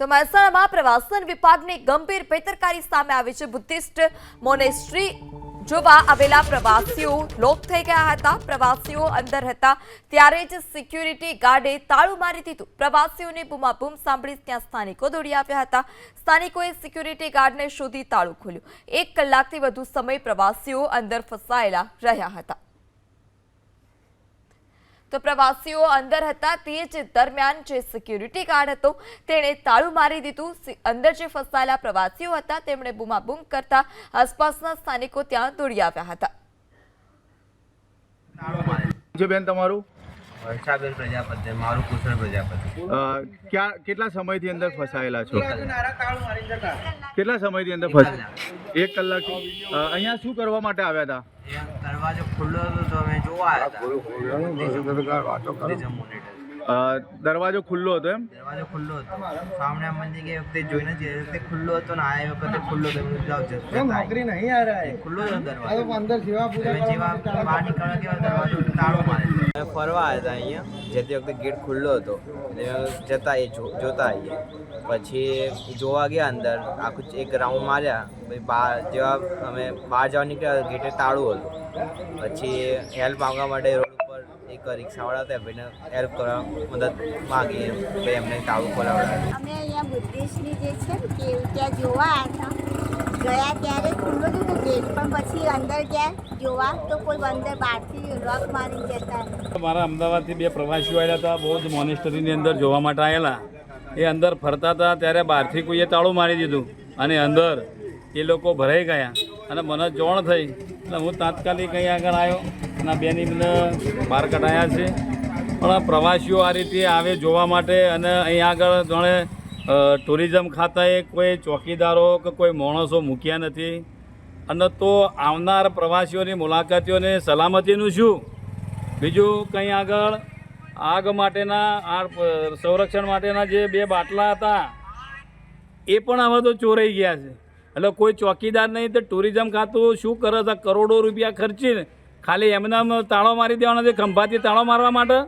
તો મહેસાણામાં પ્રવાસન વિભાગની ગંભીર બેદરકારી સામે આવી છે. બુદ્ધિસ્ટ મોનેસ્ટ્રી જોવા આવેલા પ્રવાસીઓ લોક થઈ ગયા હતા. પ્રવાસીઓ અંદર હતા. ત્યારે જ સિક્યુરિટી ગાર્ડે તાળું મારી દીધું. પ્રવાસીઓની બૂમાબૂમ સાંભળી ત્યાં સ્થાનિકો દોડી આવ્યા હતા. સ્થાનિકોએ સિક્યુરિટી ગાર્ડને શોધી તાળું ખોલ્યું. એક કલાકથી વધુ સમય પ્રવાસીઓ અંદર ફસાયેલા રહ્યા હતા. તો પ્રવાસીઓ અંદર હતા તે જ દરમિયાન જે સિક્યુરિટી ગાર્ડ હતો, તેણે તાળું મારી દીધું. અંદર જે ફસાયેલા પ્રવાસીઓ હતા, તેમણે બૂમાબૂમ કરતા આસપાસના સ્થાનિકો ત્યાં દોડી આવ્યા હતા. જે બેન તમારું? વર્ષાબેન પ્રજાપતિ મારું કુશળ પ્રજાપતિ. ક્યાં કેટલા સમયથી અંદર ફસાયેલા છો? કેટલા સમયથી અંદર ફસાયેલા એક કલાક અહીંયા શું કરવા માટે આવ્યા હતા? દરવાજો ખુલ્લો હતો તો અમે જોવા આવ્યા દરવાજો ખુલ્લો હતો એમ? દરવાજો ખુલ્લો હતો. સામે મંદિર કે વખતે જોઈને જે વખતે ખુલ્લો હતો ને આ વખતે ખુલ્લો હતો. જાવ નોકરી નહીં આ રહા ખુલ્લો હતો દરવાજો. અંદર જેવા જેવા બહાર નીકળવા કેવા દરવાજો ફરવા આવ્યા હતા અહીંયા. જેતી વખતે ગેટ ખુલ્લો હતો. અને જતા એ જો- જોતા આવીએ પછી જોવા ગયા અંદર, આખું એક રાઉન્ડ માર્યા. પછી બહાર જેવા અમે બહાર જવા નીકળ્યા, ગેટે તાળું હતું. પછી હેલ્પ માંગવા માટે રોડ ઉપર એક રિક્ષાવાળા હતા ભાઈને હેલ્પ કરવા મદદ માગી. ભાઈ એમને તાળું ખોલાવડાવ્યું. અમે અહીંયા બુદ્ધિસ્ટની જે છે કે ત્યાં જોવા ગયા ત્યારે ખુલ્લો જ ગેટ પણ પછી અંદર ગયા, જોવા તો કોઈ અંદર બહારથી લોક મારી જતા. મારા અમદાવાદથી બે પ્રવાસીઓ આવ્યા હતા, બહુ જ મોનેસ્ટરીની અંદર જોવા માટે આવેલા. એ અંદર ફરતા હતા, ત્યારે બહારથી કોઈએ તાળું મારી દીધું અને અંદર એ લોકો ભરાઈ ગયા. અને મને જોણ થઈ, એટલે હું તાત્કાલિક અહીં આગળ આવ્યો અને બેની મને બહાર કઢાયા છે. પણ પ્રવાસીઓ આ રીતે આવે જોવા માટે અને અહીં આગળ જાણે ટુરિઝમ ખાતાએ કોઈ ચોકીદારો કે કોઈ માણસો મૂક્યા નથી અને તો આવનાર પ્રવાસીઓની મુલાકાતીઓને સલામતીનું શું? બીજું કંઈ આગળ? આગ માટેના, આ સંરક્ષણ માટેના જે બે બાટલા હતા, એ પણ હવે તો ચોરાઈ ગયા છે. એટલે કોઈ ચોકીદાર નહીં તો ટુરિઝમ ખાતું શું કરે છે? કરોડો રૂપિયા ખર્ચીને ખાલી એમને તાળો મારી દેવાના છે, ખંભાથી તાળો મારવા માટે?